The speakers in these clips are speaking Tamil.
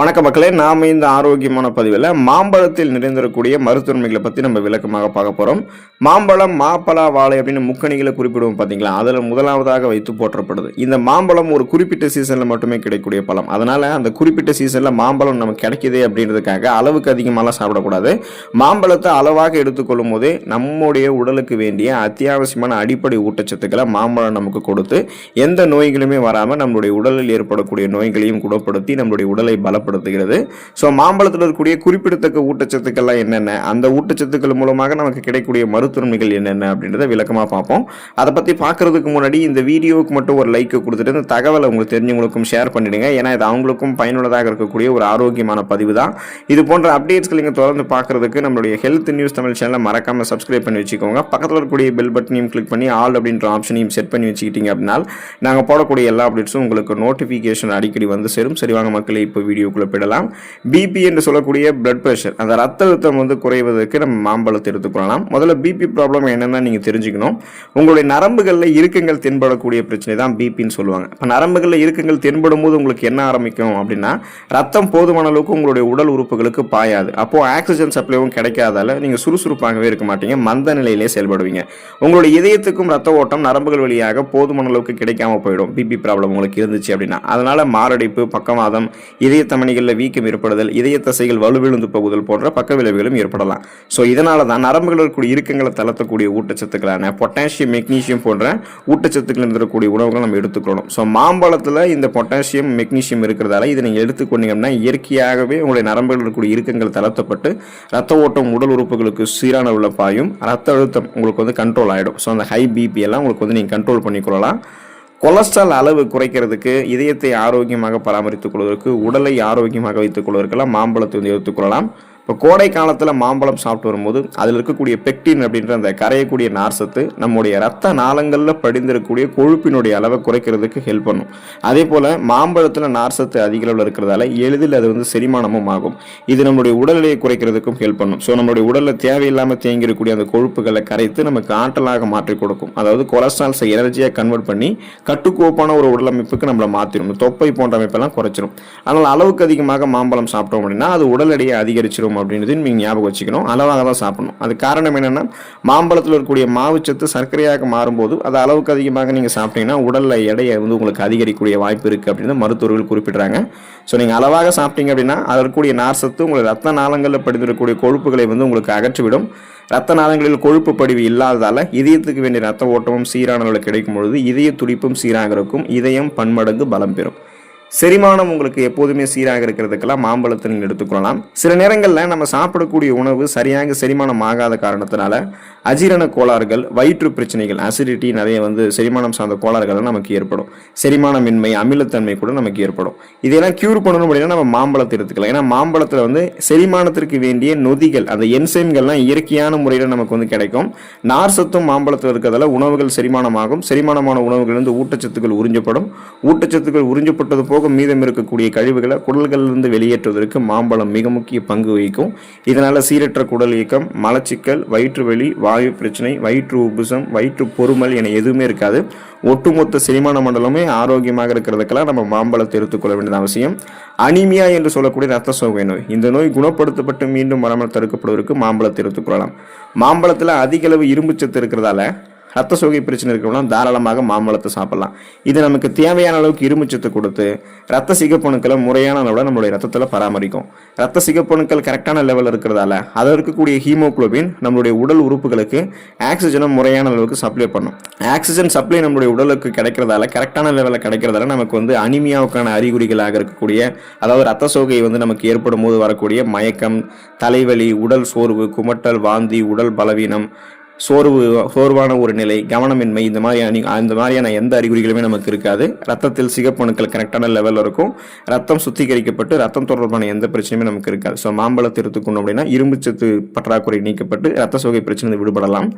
வணக்க மக்களே நாம் இந்த ஆரோக்கியமான பதிவில் மாம்பழத்தில் நிறைந்திருக்கக்கூடிய மருத்துவமைகளை பற்றி நம்ம விளக்கமாக பார்க்க போகிறோம் மாம்பழம் மாப்பழா வாழை அப்படின்னு முக்கணிகளை குறிப்பிடுவோம் பார்த்தீங்களா அதில் முதலாவதாக வைத்து போற்றப்படுது. இந்த மாம்பழம் ஒரு குறிப்பிட்ட சீசனில் மட்டுமே கிடைக்கக்கூடிய பழம். அதனால் அந்த குறிப்பிட்ட சீசனில் மாம்பழம் நமக்கு கிடைக்கிது அப்படின்றதுக்காக அளவுக்கு அதிகமாகலாம் சாப்பிடக்கூடாது. மாம்பழத்தை அளவாக எடுத்துக்கொள்ளும் போதே நம்முடைய உடலுக்கு வேண்டிய அத்தியாவசியமான அடிப்படை ஊட்டச்சத்துக்களை மாம்பழம் நமக்கு கொடுத்து எந்த நோய்களுமே வராமல் நம்மளுடைய உடலில் ஏற்படக்கூடிய நோய்களையும் குணப்படுத்தி நம்மளுடைய உடலை ஏற்படுத்துகிறது ஸோ மாம்பழத்தில் இருக்கக்கூடிய குறிப்பிடத்தக்க ஊட்டச்சத்துக்கள்லாம் என்னென்ன? அந்த ஊட்டச்சத்துக்கள் மூலமாக நமக்கு கிடைக்கக்கூடிய மருத்துவமைகள் என்னென்ன அப்படின்றத விளக்கமாக பார்ப்போம். அதை பற்றி பார்க்கறதுக்கு முன்னாடி இந்த வீடியோவுக்கு மட்டும் ஒரு லைக் கொடுத்துட்டு இந்த தகவலை உங்களுக்கு தெரிஞ்சவங்களுக்கும் ஷேர் பண்ணிடுங்க. ஏன்னா இது அவங்களுக்கும் பயனுள்ளதாக இருக்கக்கூடிய ஒரு ஆரோக்கியமான பதிவு தான். இது போன்ற அப்டேட்ஸ்கள் நீங்கள் தொடர்ந்து பார்க்கறதுக்கு நம்மளுடைய ஹெல்த் நியூஸ் தமிழ் சேனலை மறக்காமல் சப்ஸ்கிரைப் பண்ணி வச்சுக்கோங்க. பக்கத்தில் இருக்கக்கூடிய பெல் பட்டனையும் கிளிக் பண்ணி ஆல் அப்படின்ற ஆப்ஷனையும் செட் பண்ணி வச்சுக்கிட்டீங்க அப்படின்னா நாங்கள் போடக்கூடிய எல்லா அப்டேட்ஸும் உங்களுக்கு நோட்டிஃபிகேஷன் அடிக்கடி வந்து சேரும். சரி வாங்க மக்களே இப்போ வீடியோக்குள்ளே போயிடலாம். பிபி என்று சொல்லக்கூடிய பிளட் ப்ரெஷர் அந்த ரத்த அழுத்தம் வந்து குறைவதற்கு நம்ம மாம்பழத்தை எடுத்துக்கொள்ளலாம் முதல்ல பிபி ப்ராப்ளம் என்னென்னு நீங்கள் தெரிஞ்சுக்கணும். உங்களுடைய நரம்புகளில் இறுக்கங்கள் தென்படக்கூடிய பிரச்சனை தான் பிபின்னு சொல்லுவாங்க. இப்போ நரம்புகளில் இறுக்கங்கள் தென்படும் போது உங்களுக்கு என்ன ஆரம்பிக்கும் அப்படின்னா ரத்தம் போதுமான அளவுக்கு உங்களுடைய உடல் உறுப்புகளுக்கு பாயாது. அப்போது ஆக்சிஜன் சப்ளைவும் கிடைக்காதால நீங்கள் சுறுசுறுப்பாகவே இருக்க மாட்டீங்க. மந்த நிலையிலே செயல்படுவீங்க. உங்களுடைய இதயத்துக்கும் ரத்த ஓட்டம் நரம்புகள் வழியாக போதுமான அளவுக்கு கிடைக்காம போயிடும். பிபி ப்ராப்ளம் உங்களுக்கு இருந்துச்சு அப்படின்னா. அதனால் மாரடைப்பு பக்கவாதம் இதய தமனிகளில் வீக்கம் ஏற்படுதல் இதய தசைகள் வலுவிழுந்து போகுதல் போன்ற பக்க விளைவுகளும் ஏற்படலாம். ஸோ இதனால தான் நரம்புகள் இருக்கக்கூடிய இறுக்கங்களை தளர்த்தக்கூடிய ஊட்டச்சத்துக்களான பொட்டாசியம் மெக்னீசியம் போன்ற ஊட்டச்சத்துக்கள் இருந்திருக்கக்கூடிய உணவுகள் நம்ம எடுத்துக்கணும். ஸோ மாம்பழத்தில் இந்த பொட்டாசியம் மெக்னீசியம் இருக்கிறதால இதை நீங்கள் எடுத்துக்கொண்டீங்கன்னா இயற்கையாகவே உங்களுடைய நரம்புகள் இருக்கக்கூடிய இறுக்கங்கள் தளர்த்தப்பட்டு ரத்த ஓட்டம் உடல் உறுப்புகளுக்கு சீரான உள்ள பாயும் ரத்த அழுத்தம் உங்களுக்கு வந்து கண்ட்ரோல் ஆகிடும் ஸோ அந்த ஹை பிபி எல்லாம் உங்களுக்கு வந்து நீங்கள் கண்ட்ரோல் பண்ணிக்கொள்ளலாம். கொலஸ்ட்ரால் அளவு குறைக்கிறதுக்கு இதயத்தை ஆரோக்கியமாக பராமரித்துக் கொள்வதற்கு உடலை ஆரோக்கியமாக வைத்துக் கொள்வதற்கெல்லாம் மாம்பழத்தை வந்து எடுத்துக்கொள்ளலாம் இப்போ கோடை காலத்தில் மாம்பழம் சாப்பிட்டு வரும்போது அதில் இருக்கக்கூடிய பெக்டின் அப்படின்ற அந்த கரையக்கூடிய நார்சத்து நம்முடைய ரத்த நாளங்களில் படிந்திருக்கக்கூடிய கொழுப்பினுடைய அளவை குறைக்கிறதுக்கு ஹெல்ப் பண்ணும். அதே போல் மாம்பழத்தில் நார்சத்து அதிக அளவில் இருக்கிறதால எளிதில் அது வந்து செரிமானமும் ஆகும். இது நம்மளுடைய உடல்நிலையை குறைக்கிறதுக்கும் ஹெல்ப் பண்ணும். ஸோ நம்மளுடைய உடலில் தேவையில்லாமல் தேங்கியிருக்கக்கூடிய அந்த கொழுப்புகளை கரைத்து நமக்கு ஆற்றலாக மாற்றி கொடுக்கும். அதாவது கொலஸ்ட்ரால்ஸை எனர்ஜியாக கன்வெர்ட் பண்ணி கட்டுக்கோப்பான ஒரு உடலமைப்புக்கு நம்மளை மாற்றிடும் தொப்பை போன்ற அமைப்பெல்லாம் குறைச்சிரும். அதனால் அளவுக்கு அதிகமாக மாம்பழம் சாப்பிட்டோம் அப்படின்னா அது உடல் எடையை அதிகரிச்சிரும் அப்படின்றது நீங்கள் ஞாபகம் வச்சுக்கணும். அளவாக தான் சாப்பிடணும். அது காரணம் என்னென்னா மாம்பழத்தில் இருக்கக்கூடிய மாவுச்சத்து சர்க்கரையாக மாறும்போது அது அளவுக்கு அதிகமாக நீங்கள் சாப்பிட்டீங்கன்னா உடலில் எடையை வந்து உங்களுக்கு அதிகரிக்கக்கூடிய வாய்ப்பு இருக்குது அப்படின்னு மருத்துவர்கள் குறிப்பிடுறாங்க. ஸோ நீங்கள் அளவாக சாப்பிட்டீங்க அப்படின்னா அதற்கூடிய நார்சத்து உங்களை ரத்த நாளங்களில் படிந்திருக்கக்கூடிய கொழுப்புகளை வந்து உங்களுக்கு அகற்றிவிடும். ரத்த நாளங்களில் கொழுப்பு படிவு இல்லாததால் இதயத்துக்கு வேண்டிய ரத்த ஓட்டமும் சீரான அளவில் கிடைக்கும் பொழுது இதய துடிப்பும் சீராக இருக்கும் இதயம் பன்மடங்கு பலம் பெறும். செரிமானம் உங்களுக்கு எப்போதுமே சீராக இருக்கிறதுக்கெல்லாம் மாம்பழத்தை நீங்கள் எடுத்துக்கொள்ளலாம். சில நேரங்களில் நம்ம சாப்பிடக்கூடிய உணவு சரியாக செரிமானம் ஆகாத காரணத்தினால அஜீரண கோளாறுகள் வயிற்று பிரச்சனைகள் அசிடிட்டி நிறைய வந்து செரிமானம் சார்ந்த கோளாறுகள் நமக்கு ஏற்படும். செரிமானமின்மை அமிலத்தன்மை கூட நமக்கு ஏற்படும். இதெல்லாம் கியூர் பண்ணணும் அப்படின்னா நம்ம மாம்பழத்தை எடுத்துக்கலாம். ஏன்னா மாம்பழத்தில் வந்து செரிமானத்திற்கு வேண்டிய நொதிகள் அந்த என்சைம்கள்லாம் இயற்கையான முறையில் நமக்கு வந்து கிடைக்கும். நார் சத்தும் மாம்பழத்தில் இருக்கிறதால உணவுகள் செரிமானமாகும். செரிமானமான உணவுகள் வந்து ஊட்டச்சத்துக்கள் உறிஞ்சப்படும். ஊட்டச்சத்துக்கள் உறிஞ்சப்பட்டது போக மீதம் இருக்கக்கூடிய கழிவுகளை குடல்களிலிருந்து வெளியேற்றுவதற்கு மாம்பழம் மிக முக்கிய பங்கு வகிக்கும். இதனால் சீரற்ற குடல் இயக்கம் மலச்சிக்கல் வயிற்றுவெளி வாயு பிரச்சனை வயிற்று உபுசம் வயிற்று பொறுமல் என எதுவுமே இருக்காது. ஒட்டுமொத்த செரிமான மண்டலமே ஆரோக்கியமாக இருக்கிறதுக்கெல்லாம் நம்ம மாம்பழத்தை எடுத்துக்கொள்ள வேண்டியது அவசியம். அனிமியா என்று சொல்லக்கூடிய ரத்த சோகை நோய். இந்த நோய் குணப்படுத்தப்பட்டு மீண்டும் வராமல் தடுக்கப்படுவதற்கு மாம்பழத்தை எடுத்துக்கொள்ளலாம் மாம்பழத்தில் அதிக அளவு இரும்புச்சத்து இருக்கிறதால ரத்த சோகை பிரச்சனை இருக்கிறவங்க தாராளமாக மாம்பழத்தை சாப்பிடலாம். இது நமக்கு தேவையான அளவுக்கு இரும்புச்சத்து கொடுத்து ரத்த சிகப்பணுக்களை முறையான அளவில் நம்மளுடைய ரத்தத்தில் பராமரிக்கும். ரத்த சிகப்பணுக்கள் கரெக்டான லெவலில் இருக்கிறதால அதில் இருக்கக்கூடிய ஹீமோகுளோபின் நம்மளுடைய உடல் உறுப்புகளுக்கு ஆக்சிஜனை முறையான அளவுக்கு சப்ளை பண்ணும். ஆக்சிஜன் சப்ளை நம்மளுடைய உடலுக்கு கிடைக்கிறதால கரெக்டான லெவலில் கிடைக்கிறதால நமக்கு வந்து அனிமியாவுக்கான அறிகுறிகளாக இருக்கக்கூடிய அதாவது ரத்த சோகை வந்து நமக்கு ஏற்படும் போது வரக்கூடிய மயக்கம் தலைவலி உடல் சோர்வு குமட்டல் வாந்தி உடல் பலவீனம் சோர்வு சோர்வான ஒரு நிலை கவனமின்மை இந்த மாதிரியான இந்த மாதிரியான எந்த அறிகுறிகளுமே நமக்கு இருக்காது. ரத்தத்தில் சிகப்பணுக்கள் கரெக்டான லெவலில் இருக்கும். ரத்தம் சுத்திகரிக்கப்பட்டு ரத்தம் தொடர்பான எந்த பிரச்சனையுமே நமக்கு இருக்காது. ஸோ மாம்பழத்தை எடுத்துக்கணும் அப்படின்னா இரும்புச்சத்து பற்றாக்குறை நீக்கப்பட்டு ரத்த சோகை பிரச்சனை விடுபடலாம்.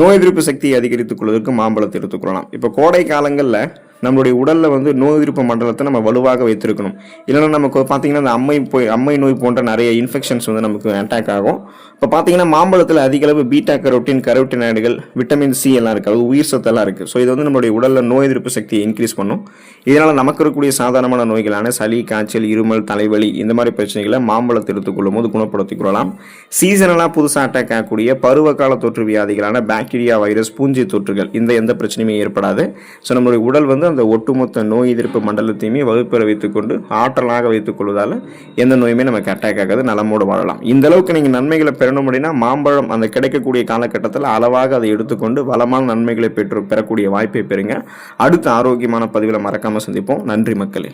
நோய் எதிர்ப்பு சக்தியை அதிகரித்துக் கொள்வதற்கு மாம்பழத்தை எடுத்துக்கொள்ளலாம் இப்போ கோடை காலங்களில் நம்மளுடைய உடலில் வந்து நோய் எதிர்ப்பு மண்டலத்தை நம்ம வலுவாக வைத்திருக்கணும். இல்லைன்னா நமக்கு பார்த்தீங்கன்னா அந்த அம்மை போய் அம்மை நோய் போன்ற நிறைய இன்ஃபெக்ஷன்ஸ் வந்து நமக்கு அட்டாக் ஆகும். இப்போ பார்த்தீங்கன்னா மாம்பழத்தில் அதிக அளவு பீட்டா கரோட்டின் கரோட்டினாய்டுகள் விட்டமின் சி எல்லாம் இருக்குது அது உயிர் சத்தெல்லாம் இருக்குது ஸோ இது வந்து நம்மளுடைய உடலில் நோய் எதிர்ப்பு சக்தியை இன்க்ரீஸ் பண்ணும். இதனால் நமக்கு இருக்கக்கூடிய சாதாரணமான நோய்களான சளி காய்ச்சல் இருமல் தலைவலி இந்த மாதிரி பிரச்சனைகளை மாம்பழத்தை எடுத்துக்கொள்ளும் போது குணப்படுத்திக் கொள்ளலாம். சீசனலாக புதுசாக அட்டாக் ஆகக்கூடிய பருவகால தொற்று வியாதிகளான பாக்டீரியா வைரஸ் பூஞ்சை தொற்றுகள் இந்த எந்த பிரச்சனையுமே ஏற்படாது. ஸோ நம்மளுடைய உடல் வந்து அந்த ஒட்டுமொத்த நோய் எதிர்ப்பு மண்டலத்தையுமே வகுப்பெற வைத்துக்கொண்டு ஆற்றலாக வைத்துக் கொள்வதால் எந்த நோயுமே நமக்கு அட்டாக் ஆகாது நலமோடு வாழலாம். இந்த அளவுக்கு நீங்கள் நன்மைகளை பெறணும் அப்படின்னா மாம்பழம் அந்த கிடைக்கக்கூடிய காலகட்டத்தில் அளவாக அதை எடுத்துக்கொண்டு வளமான நன்மைகளை பெற்று பெறக்கூடிய வாய்ப்பை பெறுங்க. அடுத்த ஆரோக்கியமான பதிவில் மறக்காமல் சந்திப்போம். நன்றி மக்களே.